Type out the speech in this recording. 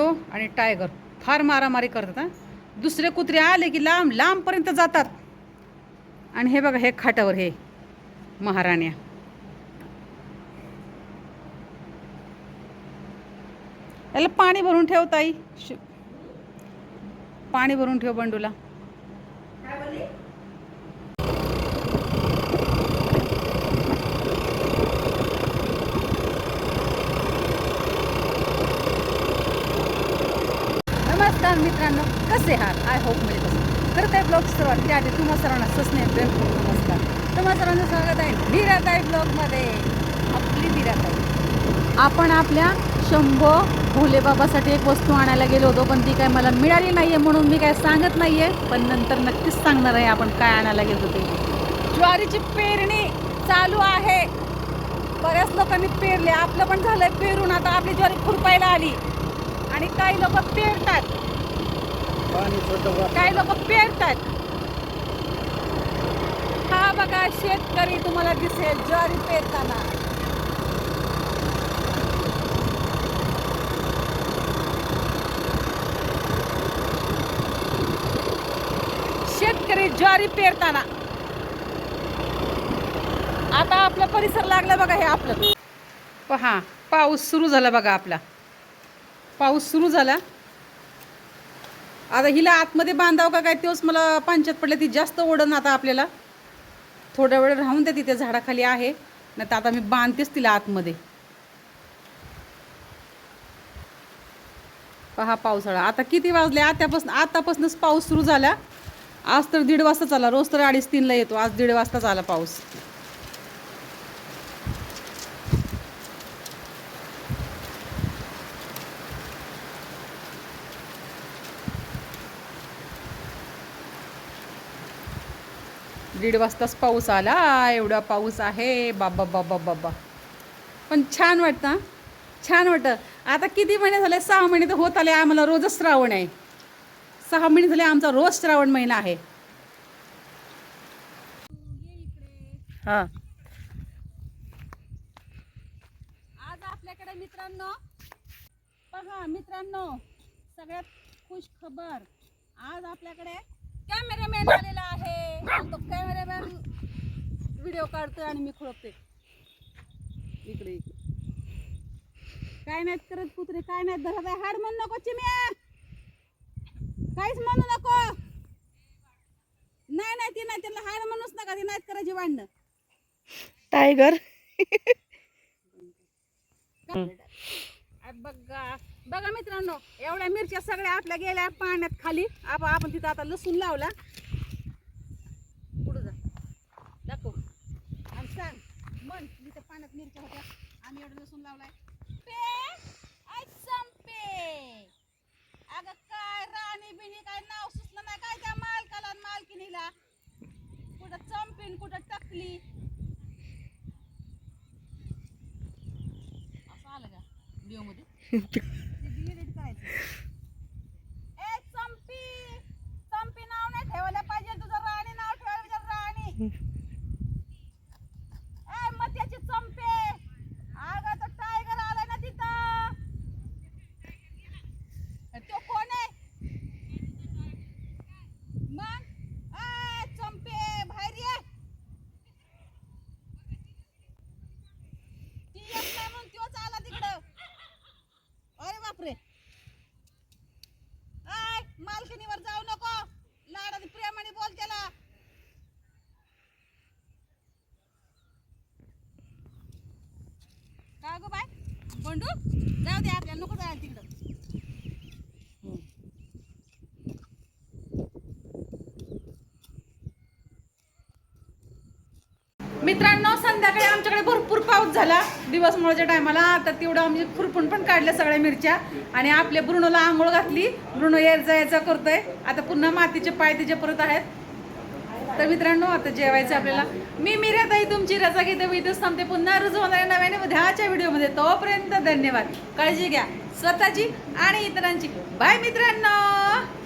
बंडो आणि टायगर फार मारामारी करतात हां. दुसरे कुत्रे आले की लांब लांबपर्यंत जातात. आणि हे बघा हे खाटावर हे महाराण्या. याला पाणी भरून ठेव ताई. पाणी भरून ठेव बंडूला. नमस्कार मित्रांनो कसे आहात? आय होप म्हणजे कसं करत काय ब्लॉग सुरुवात त्याआधी तुम्हा सर्वांना सस्ने प्रेमपूर्ण नमस्कार. तुम्हा सर्वांचं स्वागत आहे मीराताई ब्लॉगमध्ये आपली मीराताई. आपण आपल्या शंभो भोलेबाबासाठी एक वस्तू आणायला गेलो होतो पण ती काय मला मिळाली नाही आहे म्हणून मी काय सांगत नाही आहे पण नंतर नक्कीच सांगणार आहे आपण काय आणायला गेलो ते. ज्वारीची पेरणी चालू आहे. बऱ्याच लोकांनी पेरले. आपलं पण झालंय पेरून. आता आपली ज्वारी खुरपायला आली. आणि काही लोक पेरतात. काही लोक पेरतात? हा बघा शेतकरी तुम्हाला दिसेल ज्वारी पेरताना. शेतकरी ज्वारी पेरताना. आता आपला परिसर लागला बघा हे आपलं. पहा पाऊस सुरू झाला बघा आपला. पाऊस सुरू झाला. आता हिला आतमध्ये बांधावं का काय तेच मला पंचायत पडले ती जास्त ओढण आता आपल्याला. थोड्या वेळ राहून द्या तिथे झाडाखाली आहे. नाही तर आता मी बांधतेच तिला आतमध्ये. पहा पावसाळा. आता किती वाजले? आतापासून आतापासूनच पाऊस सुरू झाला. आज तर दीड वाजता आला रोज तर अडीच तीनला येतो. आज दीड वाजताच आला पाऊस. दीड वाजताच पाऊस आला. एवढा पाऊस आहे. बाबा बाबा बाबा. पण छान वाटतं छान वाटतं. आता किती महिने झाले? सहा महिने तर होत आले. आम्हाला रोजच श्रावण आहे. सहा महिने झाले आमचा रोज श्रावण महिना आहे. हां. आज आपल्याकडे मित्रांनो पहा मित्रांनो सगळ्यात खुश खबर. आज आपल्याकडे कॅमेरामॅन आलेला आहे. व्हिडिओ काढतोय आणि मी खुळपते. इकडे इकडे. काय नाहीत करत पुत्रे काय नाहीत धरत आहे. हाड म्हणू नको चिम्या. काहीच म्हणू नको. नाही नाही ती नाही त्याला हाड म्हणूच नका. ती नाहीत करायची भांडणं. टायगर. बघा बघा मित्रांनो एवढ्या मिरच्या सगळ्या आपल्या गेल्या पाण्यात खाली. आप आपण तिथं आता लसूण लावला. सांग. मन मी तर पाण्यात मिरच्या होत्या आम्ही एवढं लसूण लावलाय. पे आय संपे. अगं काय राणी बिनी काय नाव सुचलं नाही. काय त्या मालकाला आणि मालकिनीला कुठं चंपीन कुठं टकली? असं आलं का? व्हिडिओ मध्ये डिलीट करायचं ए चंपी चंपी नाव नाही ठेवायला पाहिजे तुझं राणी नाव ठेवायला पाहिजे राणी ए मग त्याची चंपे अगं तो टायगर आलाय ना तिथं तो कोण आहे मग ए चंपे बाहेर ये ती येत नाही म्हणून त्योच आला तिकडं अरे बापरे आय मालकिनीवर जाऊ नको लाडाने प्रेमाने बोल त्याला का गो बाय बंडू जाऊ दे आपल्याला नको जायला तिकडं. मित्रांनो संध्याकाळी आमच्याकडे भरपूर पाऊस झाला दिवस दिवसमुळच्या टायमाला. आता तेवढं आम्ही खुरपून पण काढल्या सगळ्या मिरच्या. आणि आपल्या ब्रुणोला आंघोळ घातली. ब्रुणो यायचा यायचा करतोय. आता पुन्हा मातीचे पाय तिचे परत आहेत. तर मित्रांनो आता जेवायचं आपल्याला. मी मिराताई तुमची रजा घेते इथंच थांबते पुन्हा रुजू होणाऱ्या नव्याने उद्याच्या व्हिडिओमध्ये. तोपर्यंत धन्यवाद. काळजी घ्या. स्वतःची आणि इतरांची. बाय मित्रांनो!